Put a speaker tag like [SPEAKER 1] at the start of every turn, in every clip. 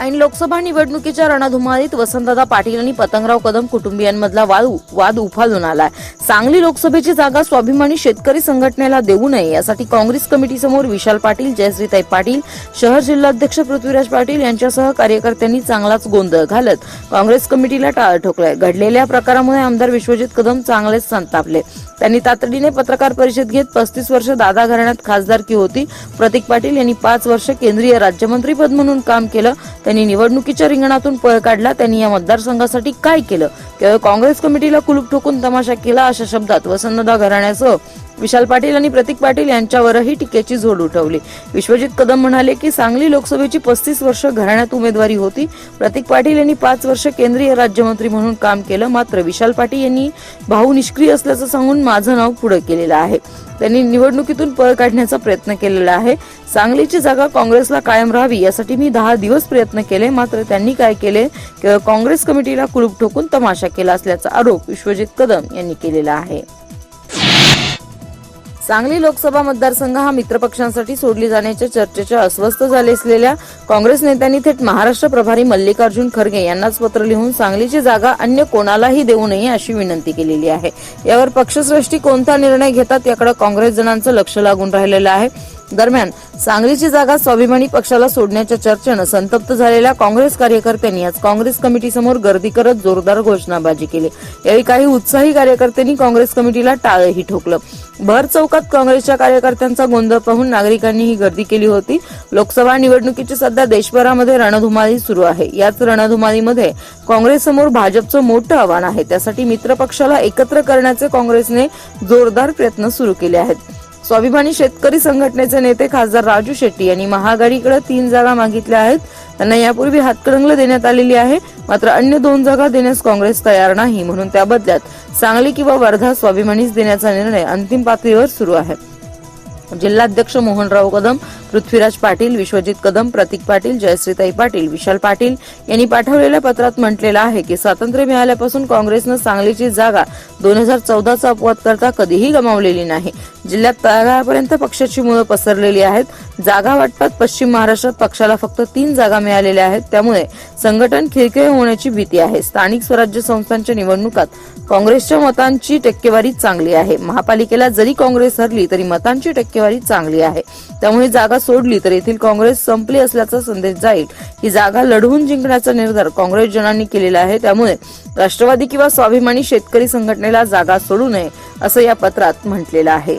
[SPEAKER 1] आणि लोकसभा निवडणुकीच्या रणधुमाळीत वसंतदादा पाटील आणि पतंगराव कदम कुटुंबियांमधला वाद वाद उफाळून आलाय सांगली लोकसभेची जागा स्वाभिमानी शेतकरी संघटनेला देऊ नये यासाठी काँग्रेस कमिटीसमोर विशाल पाटील जयश्रीताई पाटील शहर जिल्हाध्यक्ष पृथ्वीराज पाटील यांच्यासह कार्यकर्त्यांनी चांगलाच गोंधळ घालत काँग्रेस कमिटीला टाळ ठोकलाय घडलेल्या प्रकारामुळे आमदार विश्वजित कदम चांगलेच संतापले त्यांनी तातडीने पत्रकार परिषद घेत पस्तीस वर्ष दादा घराण्यात खासदारकी होती प्रतीक पाटील यांनी पाच वर्ष केंद्रीय राज्यमंत्रीपद म्हणून काम केलं त्यांनी निवडणुकीच्या रिंगणातून पळ काढला त्यांनी या मतदारसंघासाठी काय केलं केवळ काँग्रेस कमिटीला कुलूप ठोकून तमाशा केला अशा शब्दात वसंतदा घराण्यासह विशाल पाटील आणि प्रतीक पाटील यांच्यावरही टीकेची झोड उठवली विश्वजित कदम म्हणाले की सांगली लोकसभेची पस्तीस वर्ष घराण्यात उमेदवारी होती प्रतीक पाटील यांनी पाच वर्ष केंद्रीय राज्यमंत्री म्हणून काम केलं मात्र विशाल पाटील यांनी भाऊ निष्क्रिय असल्याचं सांगून माझं नाव पुढे केलेलं आहे त्यांनी निवडणुकीतून पळ काढण्याचा प्रयत्न केलेला आहे सांगलीची जागा काँग्रेसला कायम राहावी यासाठी मी दहा दिवस प्रयत्न केले मात्र त्यांनी काय केले काँग्रेस कमिटीला कुलूप ठोकून तमाशा केला असल्याचा आरोप विश्वजित कदम यांनी केलेला आहे सांगली लोकसभा मतदारसंघ हा मित्रपक्षांसाठी सोडली जाण्याच्या चर्चेच्या अस्वस्थ झाले असलेल्या काँग्रेस नेत्यांनी थेट महाराष्ट्र प्रभारी मल्लिकार्जुन खरगे यांनाच पत्र लिहून सांगलीची जागा अन्य कोणालाही देऊ नये अशी विनंती केलेली आहे यावर पक्षश्रेष्ठी कोणता निर्णय घेतात याकडे काँग्रेस जणांचं लक्ष लागून राहिलेलं आहे दरम्यान सांगलीची जागा स्वाभिमानी पक्षाला सोडण्याच्या चर्चेनं संतप्त झालेल्या काँग्रेस कार्यकर्त्यांनी आज काँग्रेस कमिटीसमोर गर्दी करत जोरदार घोषणाबाजी केली यावेळी काही उत्साही कार्यकर्त्यांनी काँग्रेस कमिटीला टाळही ठोकलं भर चौकात काँग्रेसच्या कार्यकर्त्यांचा गोंधळ पाहून नागरिकांनी ही गर्दी केली होती लोकसभा निवडणुकीची सध्या देशभरामध्ये रणधुमाळी सुरू आहे याच रणधुमाळीमध्ये काँग्रेससमोर भाजपचं मोठं आव्हान आहे त्यासाठी मित्रपक्षाला एकत्र करण्याचे काँग्रेसने जोरदार प्रयत्न सुरू केले आहेत स्वाभिमानी शेतकरी संघटनेचे नेते खासदार राजू शेट्टी यांनी महाआघाडीकडे तीन जागा मागितल्या आहेत त्यांना यापूर्वी हातकडंगल देण्यात आलेली आहे मात्र अन्य दोन जागा देण्यास काँग्रेस तयार नाही म्हणून त्या बदल्यात सांगली किंवा वर्धा स्वाभिमानीच देण्याचा निर्णय अंतिम पातळीवर सुरू आहे जिल्हाध्यक्ष मोहनराव कदम पृथ्वीराज पाटील विश्वजित कदम प्रतीक पाटील जयश्रीताई पाटील विशाल पाटील यांनी पाठवलेल्या पत्रात म्हटलेलं आहे की स्वातंत्र्य मिळाल्यापासून काँग्रेसनं सांगलीची जागा दोन हजार चौदाचा अपवाद करता कधीही गमावलेली नाही जिल्ह्यात तळागाळापर्यंत पक्षाची मुळं पसरलेली आहेत जागा वाटपात पश्चिम महाराष्ट्रात पक्षाला फक्त तीन जागा मिळालेल्या आहेत त्यामुळे संघटन खिळखिळ होण्याची भीती आहे स्थानिक स्वराज्य संस्थांच्या निवडणुकात काँग्रेसच्या मतांची टक्केवारी चांगली आहे महापालिकेला जरी काँग्रेस हरली तरी मतांची टक्केवारी चांगली आहे त्यामुळे जागा सोडली तर येथील काँग्रेस संपली असल्याचा संदेश जाईल ही जागा लढवून जिंकण्याचा निर्धार काँग्रेस जनांनी केलेला आहे त्यामुळे राष्ट्रवादी किंवा स्वाभिमानी शेतकरी संघटनेला जागा सोडू नये असं या पत्रात म्हटलेलं आहे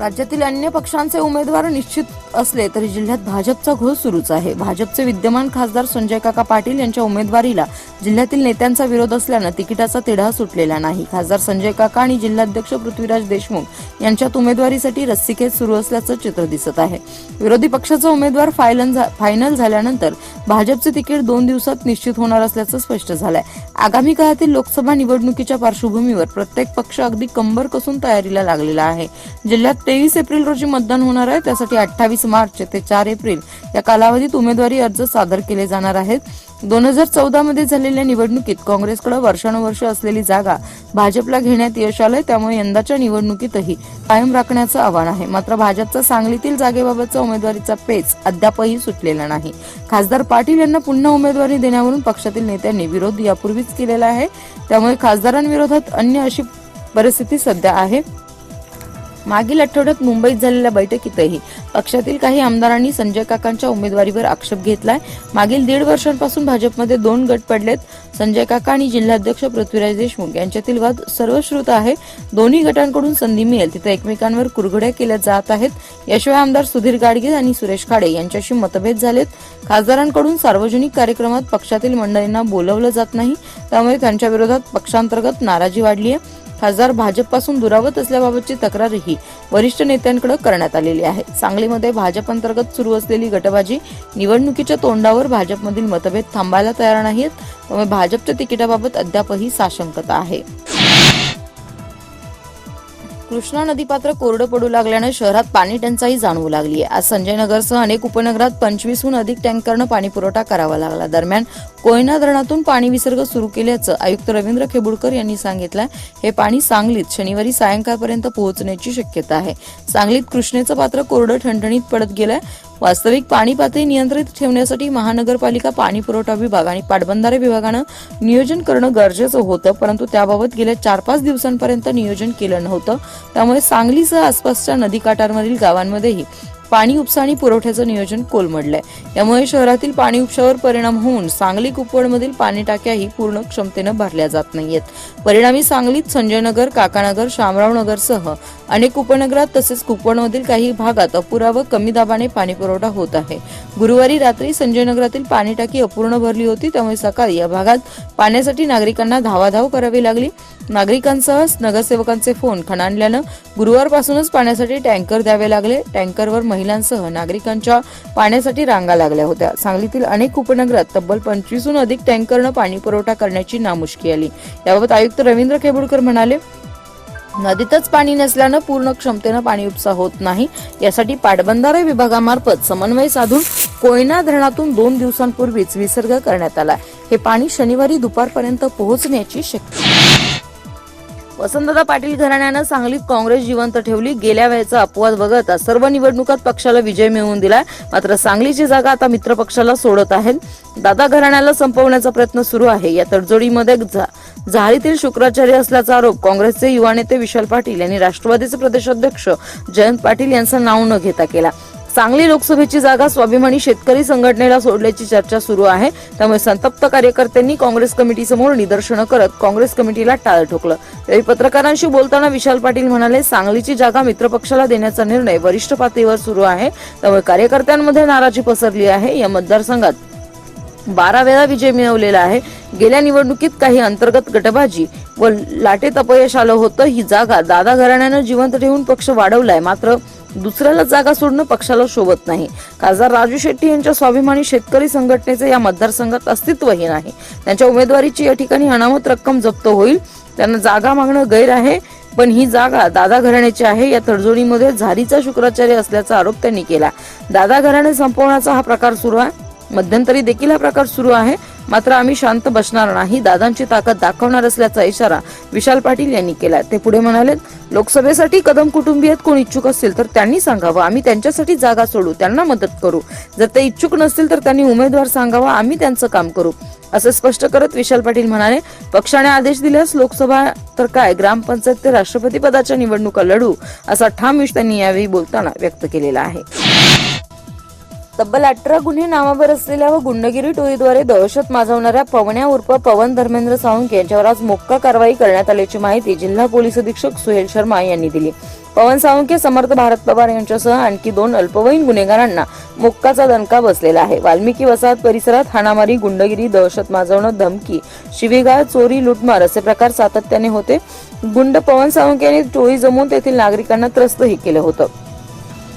[SPEAKER 1] राज्यातील अन्य पक्षांचे उमेदवार निश्चित असले तरी जिल्ह्यात भाजपचा घोळ सुरूच आहे भाजपचे विद्यमान खासदार संजय काका पाटील यांच्या उमेदवारीला जिल्ह्यातील नेत्यांचा विरोध असल्यानं तिकिटाचा तिढा सुटलेला नाही खासदार संजय काका आणि जिल्हाध्यक्ष पृथ्वीराज देशमुख यांच्यात उमेदवारीसाठी रस्सीखेत सुरू असल्याचं चित्र दिसत आहे विरोधी पक्षाचा उमेदवार फायनल झाल्यानंतर भाजपचे तिकीट दोन दिवसात निश्चित होणार असल्याचं स्पष्ट झालंय आगामी काळातील लोकसभा निवडणुकीच्या पार्श्वभूमीवर प्रत्येक पक्ष अगदी कंबर कसून तयारीला लागलेला आहे जिल्ह्यात तेवीस एप्रिल रोजी मतदान होणार आहे त्यासाठी अठ्ठावीस एकवीस मार्च ते चार एप्रिल या कालावधीत उमेदवारी अर्ज सादर केले जाणार आहेत दोन हजार चौदा मध्ये झालेल्या निवडणुकीत काँग्रेसकडे वर्षानुवर्ष असलेली जागा भाजपला घेण्यात यश आलंय त्यामुळे यंदाच्या निवडणुकीतही कायम राखण्याचं आव्हान आहे मात्र भाजपचा सांगलीतील जागेबाबतचा उमेदवारीचा पेच अद्यापही सुटलेला नाही खासदार पाटील यांना पुन्हा उमेदवारी देण्यावरून पक्षातील नेत्यांनी विरोध यापूर्वीच केलेला आहे त्यामुळे खासदारांविरोधात अन्य अशी परिस्थिती सध्या आहे मागील आठवड्यात मुंबईत झालेल्या बैठकीतही पक्षातील काही आमदारांनी संजय काकांच्या उमेदवारीवर आक्षेप घेतलाय मागील दीड वर्षांपासून भाजपमध्ये दोन गट पडलेत संजय काका आणि जिल्हाध्यक्ष पृथ्वीराज देशमुख यांच्यातील वाद सर्वश्रुत आहे दोन्ही गटांकडून संधी मिळेल तिथे एकमेकांवर कुरघड्या केल्या जात आहेत याशिवाय आमदार सुधीर गाडगे आणि सुरेश खाडे यांच्याशी मतभेद झालेत खासदारांकडून सार्वजनिक कार्यक्रमात पक्षातील मंडळींना बोलवलं जात नाही त्यामुळे त्यांच्या विरोधात पक्षांतर्गत नाराजी वाढली आहे खासदार भाजपपासून दुरावत असल्याबाबतची तक्रारही वरिष्ठ नेत्यांकडे करण्यात आलेली आहे सांगलीमध्ये भाजप अंतर्गत सुरू असलेली गटबाजी निवडणुकीच्या तोंडावर भाजपमधील मतभेद थांबायला तयार नाहीत त्यामुळे भाजपच्या तिकिटाबाबत अद्यापही साशंकता आहे कृष्णा नदी पात्र कोरडं पडू लागल्यानं शहरात पाणी टंचाई जाणवू लागली आहे आज संजय नगरसह अनेक उपनगरात पंचवीसहून अधिक टँकरनं पाणी पुरवठा करावा लागला दरम्यान कोयना धरणातून पाणी विसर्ग सुरू केल्याचं आयुक्त रवींद्र खेबुडकर यांनी सांगितलं हे पाणी सांगलीत शनिवारी सायंकाळपर्यंत पोहोचण्याची शक्यता आहे सांगलीत कृष्णेचं पात्र कोरडं ठणठणीत पडत गेलंय वास्तविक पाणी पातळी नियंत्रित ठेवण्यासाठी महानगरपालिका पाणी पुरवठा विभाग आणि पाटबंधारे विभागानं नियोजन करणं गरजेचं होतं परंतु त्याबाबत गेल्या चार पाच दिवसांपर्यंत नियोजन केलं नव्हतं त्यामुळे सांगलीसह आसपासच्या नदीकाठांमधील गावांमध्येही पाणी उपसा आणि पुरवठ्याचं नियोजन कोलमडलंय यामुळे शहरातील पाणी उपशावर परिणाम होऊन सांगली कुपवाडमधील पाणी टाक्याही पूर्ण क्षमतेनं भरल्या जात नाहीत परिणामी सांगलीत संजयनगर काकानगर शामरावनगरसह अनेक उपनगरात तसेच कुपवाडमधील काही भागात अपुरा व कमी दाबाने पाणी पुरवठा होत आहे गुरुवारी रात्री संजयनगरातील पाणी टाकी अपूर्ण भरली होती त्यामुळे सकाळी या भागात पाण्यासाठी नागरिकांना धावाधाव करावी लागली नागरिकांसह नगरसेवकांचे फोन खणाणल्यानं गुरुवारपासूनच पाण्यासाठी टँकर द्यावे लागले टँकरवर महिलांसह नागरिकांच्या पाण्यासाठी रांगा लागल्या होत्या सांगलीतील अनेक उपनगरात तब्बल पंचवीसहून अधिक टँकरनं पाणी पुरवठा करण्याची नामुष्की आली याबाबत आयुक्त रवींद्र खेबुडकर म्हणाले नदीतच पाणी नसल्यानं पूर्ण क्षमतेनं पाणी उपसा होत नाही यासाठी पाटबंधारे विभागामार्फत समन्वय साधून कोयना धरणातून दोन दिवसांपूर्वीच विसर्ग करण्यात आला हे पाणी शनिवारी दुपारपर्यंत पोहोचण्याची शक्यता वसंतदा पाटील घराण्यानं सांगलीत काँग्रेस जिवंत ठेवली गेल्या वेळेचा अपवाद वगळता सर्व निवडणुकात पक्षाला विजय मिळवून दिलाय मात्र सांगलीची जागा आता मित्र पक्षाला सोडत आहेत दादा घराण्याला संपवण्याचा प्रयत्न सुरू आहे या तडजोडीमध्ये झारीतील शुक्राचार्य असल्याचा आरोप काँग्रेसचे युवा नेते विशाल पाटील यांनी राष्ट्रवादीचे प्रदेशाध्यक्ष जयंत पाटील यांचं नाव न घेता केला सांगली लोकसभेची जागा स्वाभिमानी शेतकरी संघटनेला सोडल्याची चर्चा सुरू आहे त्यामुळे संतप्त कार्यकर्त्यांनी काँग्रेस समोर निदर्शनं करत काँग्रेस कमिटीला टाळ ठोकलं त्यावेळी पत्रकारांशी बोलताना विशाल पाटील म्हणाले सांगलीची जागा मित्रपक्षाला देण्याचा निर्णय वरिष्ठ पातळीवर सुरू आहे त्यामुळे कार्यकर्त्यांमध्ये नाराजी पसरली आहे या मतदारसंघात बारा वेळा विजय मिळवलेला आहे गेल्या निवडणुकीत काही अंतर्गत गटबाजी व लाटेत अपयश आलं होतं ही जागा दादा घराण्यानं जिवंत ठेवून पक्ष वाढवलाय मात्र दुसऱ्याला जागा सोडणं पक्षाला शोभत नाही खासदार राजू शेट्टी यांच्या स्वाभिमानी शेतकरी संघटनेचे या मतदारसंघात अस्तित्वही नाही त्यांच्या उमेदवारीची या ठिकाणी अनामत रक्कम जप्त होईल त्यांना जागा मागणं गैर आहे पण ही जागा दादा घराण्याची आहे या तडजोडीमध्ये झारीचा शुक्राचार्य असल्याचा आरोप त्यांनी केला दादा घराणे संपवण्याचा हा प्रकार सुरू आहे मध्यंतरी देखील हा प्रकार सुरू आहे मात्र आम्ही शांत बसणार नाही दादांची ताकद दाखवणार असल्याचा इशारा विशाल पाटील यांनी केला ते पुढे म्हणाले लोकसभेसाठी कदम कुटुंबियात कोण इच्छुक असतील तर त्यांनी सांगावं आम्ही त्यांच्यासाठी जागा सोडू त्यांना मदत करू जर ते इच्छुक नसतील तर त्यांनी उमेदवार सांगावा आम्ही त्यांचं काम करू असं स्पष्ट करत विशाल पाटील म्हणाले पक्षाने आदेश दिल्यास लोकसभा तर काय ग्रामपंचायत ते राष्ट्रपती पदाच्या निवडणुका लढू असा ठाम विष त्यांनी यावेळी बोलताना व्यक्त केलेला आहे तब्बल अठरा गुन्हे नावावर असलेल्या व गुंडगिरी टोळीद्वारे दहशत माजवणाऱ्या पवण्या उर्फ पवन धर्मेंद्र सावंत यांच्यावर आज मोक्का कारवाई करण्यात आल्याची माहिती जिल्हा पोलीस अधीक्षक सुहेल शर्मा यांनी दिली पवन सावंके समर्थ भारत पवार यांच्यासह आणखी दोन अल्पवयीन गुन्हेगारांना मुक्काचा दणका बसलेला आहे वाल्मिकी वसाहत परिसरात हाणामारी गुंडगिरी दहशत माजवणं धमकी शिवीगाळ चोरी लुटमार असे प्रकार सातत्याने होते गुंड पवन सावंके यांनी टोळी जमून तेथील नागरिकांना त्रस्तही केलं होतं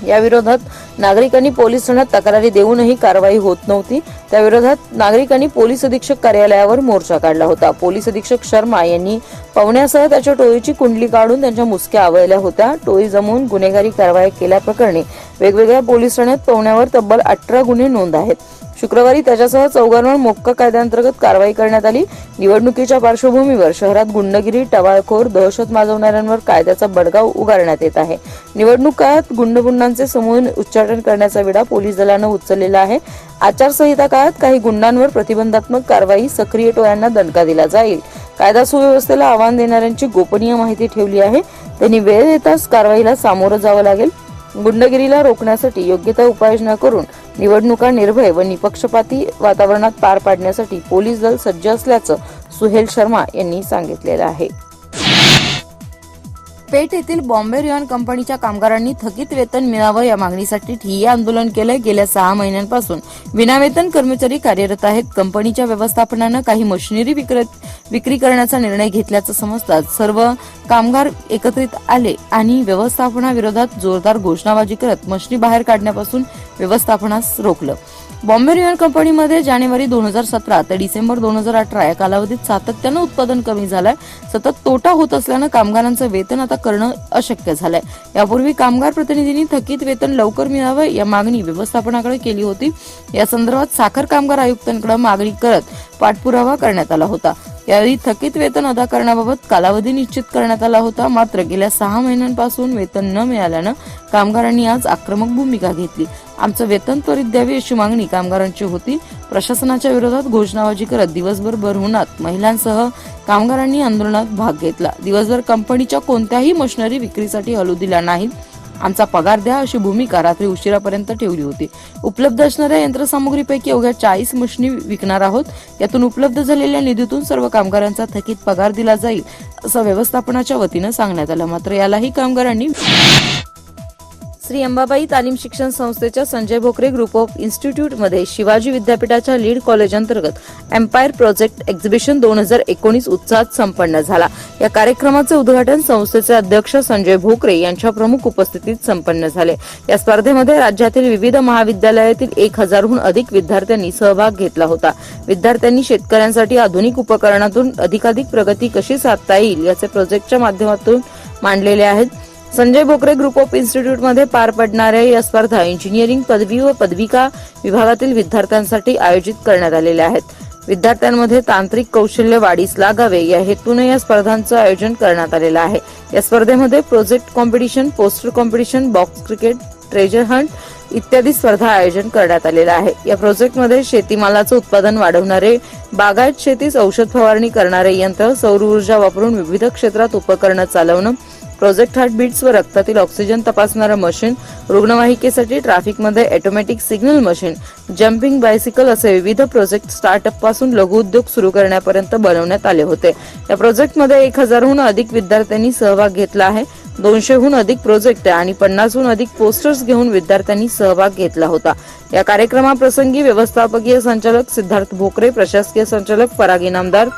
[SPEAKER 1] याविरोधात नागरिकांनी पोलीस ठाण्यात तक्रारी देऊनही कारवाई होत नव्हती त्याविरोधात नागरिकांनी पोलीस अधीक्षक कार्यालयावर मोर्चा काढला होता पोलीस अधीक्षक शर्मा यांनी पवण्यासह त्याच्या टोळीची कुंडली काढून त्यांच्या मुसक्या आवळल्या होत्या टोळी जमवून गुन्हेगारी कारवाई केल्याप्रकरणी वेगवेगळ्या पोलीस ठाण्यात पवण्यावर तब्बल अठरा गुन्हे नोंद आहेत शुक्रवारी त्याच्यासह चौघांवर मोक्क कायद्यांतर्गत कारवाई करण्यात आली निवडणुकीच्या पार्श्वभूमीवर शहरात गुंडगिरी टवाळखोर दहशत माजवणाऱ्यांवर कायद्याचा बडगाव उगारण्यात येत आहे निवडणूक काळात गुंडगुंडांचे समूह उच्चाटन करण्याचा विडा पोलीस दलानं उचललेला आहे आचारसंहिता काळात काही गुंडांवर प्रतिबंधात्मक कारवाई सक्रिय टोळ्यांना दणका दिला जाईल कायदा सुव्यवस्थेला आव्हान देणाऱ्यांची गोपनीय माहिती ठेवली आहे त्यांनी वेळ येताच कारवाईला सामोरं जावं लागेल गुंडगिरीला रोखण्यासाठी योग्य त्या उपाययोजना करून निवडणुका निर्भय व निपक्षपाती वातावरणात पार पाडण्यासाठी पोलीस दल सज्ज असल्याचं सुहेल शर्मा यांनी सांगितलेलं आहे पेठ येथील बॉम्बे रिऑन कंपनीच्या कामगारांनी थकीत वेतन मिळावं या मागणीसाठी ठिय्या आंदोलन केलंय गेल्या सहा महिन्यांपासून विनावेतन कर्मचारी कार्यरत आहेत कंपनीच्या व्यवस्थापनानं काही मशिनरी विक्री करण्याचा निर्णय घेतल्याचं समजतात सर्व कामगार एकत्रित आले आणि व्यवस्थापनाविरोधात जोरदार घोषणाबाजी करत मशिनी बाहेर काढण्यापासून व्यवस्थापनास रोखलं बॉम्बे रिअर कंपनीमध्ये जानेवारी दोन हजार सतरा ते डिसेंबर दोन हजार अठरा या कालावधीत सातत्यानं उत्पादन कमी झालंय सतत तोटा होत असल्यानं कामगारांचं वेतन आता करणं अशक्य झालंय यापूर्वी कामगार प्रतिनिधींनी थकीत वेतन लवकर मिळावं या मागणी व्यवस्थापनाकडे केली होती या संदर्भात साखर कामगार आयुक्तांकडे मागणी करत पाठपुरावा करण्यात आला होता यावेळी थकीत वेतन अदा करण्याबाबत कालावधी निश्चित करण्यात आला होता मात्र गेल्या सहा महिन्यांपासून वेतन न मिळाल्यानं कामगारांनी आज आक्रमक भूमिका घेतली आमचं वेतन त्वरित द्यावी अशी मागणी कामगारांची होती प्रशासनाच्या विरोधात घोषणाबाजी करत दिवसभर भरहुनात महिलांसह कामगारांनी आंदोलनात भाग घेतला दिवसभर कंपनीच्या कोणत्याही मशिनरी विक्रीसाठी हलू दिला नाहीत आमचा पगार द्या अशी भूमिका रात्री उशिरापर्यंत ठेवली होती उपलब्ध असणाऱ्या यंत्रसामुग्रीपैकी अवघ्या चाळीस मशनी विकणार आहोत यातून उपलब्ध झालेल्या निधीतून सर्व कामगारांचा थकीत पगार दिला जाईल असं व्यवस्थापनाच्या वतीनं सांगण्यात आलं मात्र यालाही कामगारांनी श्री अंबाबाई तालीम शिक्षण संस्थेच्या Sanjay Bhokare group of institute मध्ये शिवाजी विद्यापीठाच्या लीड कॉलेज अंतर्गत एम्पायर प्रोजेक्ट एक्झिबिशन दोन हजार एकोणीस उत्साहात संपन्न झाला या कार्यक्रमाचे उद्घाटन संस्थेचे अध्यक्ष संजय भोकरे यांच्या प्रमुख उपस्थितीत संपन्न झाले या स्पर्धेमध्ये राज्यातील विविध महाविद्यालयातील एक हजारहून अधिक विद्यार्थ्यांनी सहभाग घेतला होता विद्यार्थ्यांनी शेतकऱ्यांसाठी आधुनिक उपकरणातून अधिकाधिक प्रगती कशी साधता येईल याचे प्रोजेक्टच्या माध्यमातून मांडलेले आहेत संजय भोकरे ग्रुप ऑफ इन्स्टिट्यूटमध्ये पार पडणाऱ्या या स्पर्धा इंजिनिअरिंग पदवी व पदविका विभागातील विद्यार्थ्यांसाठी आयोजित करण्यात आलेल्या आहेत विद्यार्थ्यांमध्ये तांत्रिक कौशल्य वाढीस लागावे या हेतूने या स्पर्धांचं आयोजन करण्यात आलेलं आहे या स्पर्धेमध्ये project competition poster competition box cricket treasure hunt इत्यादी स्पर्धा आयोजन करण्यात आलेल्या आहे या प्रोजेक्टमध्ये शेतीमालाचं उत्पादन वाढवणारे बागायत शेतीस औषध फवारणी करणारे यंत्र सौर ऊर्जा वापरून विविध क्षेत्रात उपकरणं चालवणं प्रोजेक्ट हार्ट बीट्स व रक्तातील ऑक्सिजन तपासणारं मशीन रुग्णवाहिकेसाठी ट्रॅफिकमध्ये automatic signal machine jumping bicycle असे विविध प्रोजेक्ट स्टार्टअप पासून लघुउद्योग सुरू करण्यापर्यंत बनवण्यात आले होते या प्रोजेक्टमध्ये एक हजारहून अधिक विद्यार्थ्यांनी सहभाग घेतला आहे दोनशेहून अधिक प्रोजेक्ट आणि पन्नासहून अधिक पोस्टर्स घेऊन विद्यार्थ्यांनी सहभाग घेतला होता या कार्यक्रमाप्रसंगी व्यवस्थापकीय संचालक सिद्धार्थ भोकरे प्रशासकीय संचालक परागी नामदार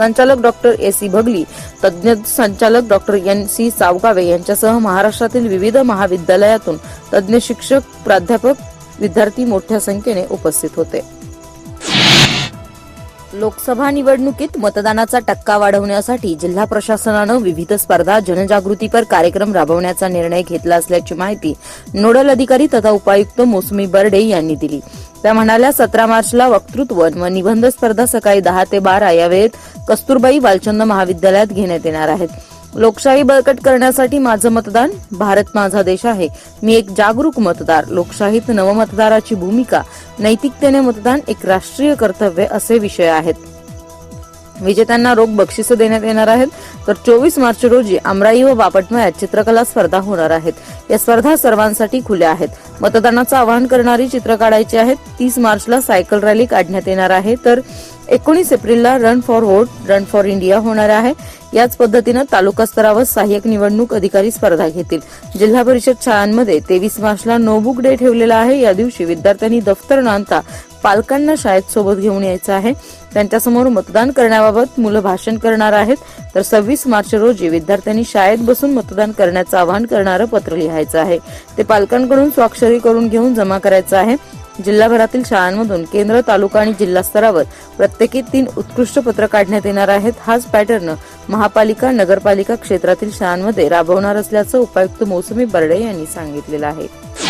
[SPEAKER 1] संचालक डॉक्टर ए सी भगली तज्ज्ञ संचालक डॉक्टर एन सी सावगावे यांच्यासह महाराष्ट्रातील विविध महाविद्यालयातून तज्ज्ञ शिक्षक प्राध्यापक विद्यार्थी मोठ्या संख्येने उपस्थित होते लोकसभा निवडणुकीत मतदानाचा टक्का वाढवण्यासाठी जिल्हा प्रशासनानं विविध स्पर्धा जनजागृतीपर कार्यक्रम राबवण्याचा निर्णय घेतला असल्याची माहिती नोडल अधिकारी तथा उपायुक्त मोसमी बर्डे यांनी दिली त्या म्हणाल्या सतरा मार्चला वक्तृत्व व निबंध स्पर्धा सकाळी दहा ते बारा या वेळेत कस्तुरबाई बालचंद महाविद्यालयात घेण्यात येणार आहेत लोकशाही बळकट करण्यासाठी माझं मतदान भारत माझा देश आहे मी एक जागरूक मतदार लोकशाहीत नवमतदाराची भूमिका नैतिकतेने मतदान एक राष्ट्रीय कर्तव्य असे विषय आहेत विजेत्यांना रोख बक्षिसं देण्यात येणार आहेत तर चोवीस मार्च रोजी अमराई व बापटमयात चित्रकला स्पर्धा होणार आहेत या स्पर्धा सर्वांसाठी खुल्या आहेत मतदानाचं आवाहन करणारी चित्र काढायची आहेत तीस मार्चला सायकल रॅली काढण्यात येणार आहे तर एकोणीस एप्रिलला run for vote run for India होणार आहे याच पद्धतीनं तालुका स्तरावर सहाय्यक निवडणूक अधिकारी स्पर्धा घेतील जिल्हा परिषद शाळांमध्ये तेवीस मार्चला नोबुक डे ठेवलेला आहे या दिवशी विद्यार्थ्यांनी दफ्तर न पालकांना शाळेत सोबत घेऊन यायचं आहे त्यांच्यासमोर मतदान करण्याबाबत मुलं भाषण करणार आहेत तर सव्वीस मार्च रोजी विद्यार्थ्यांनी शाळेत बसून मतदान करण्याचं आवाहन करणारं पत्र लिहायचं आहे ते पालकांकडून स्वाक्षरी करून घेऊन जमा करायचं आहे जिल्हाभरातील शाळांमधून केंद्र तालुका आणि जिल्हा स्तरावर प्रत्येकी तीन उत्कृष्ट पत्र काढण्यात येणार आहेत हाच पॅटर्न महापालिका नगरपालिका क्षेत्रातील शाळांमध्ये राबवणार असल्याचं उपायुक्त मोसमी बर्डे यांनी सांगितलेलं आहे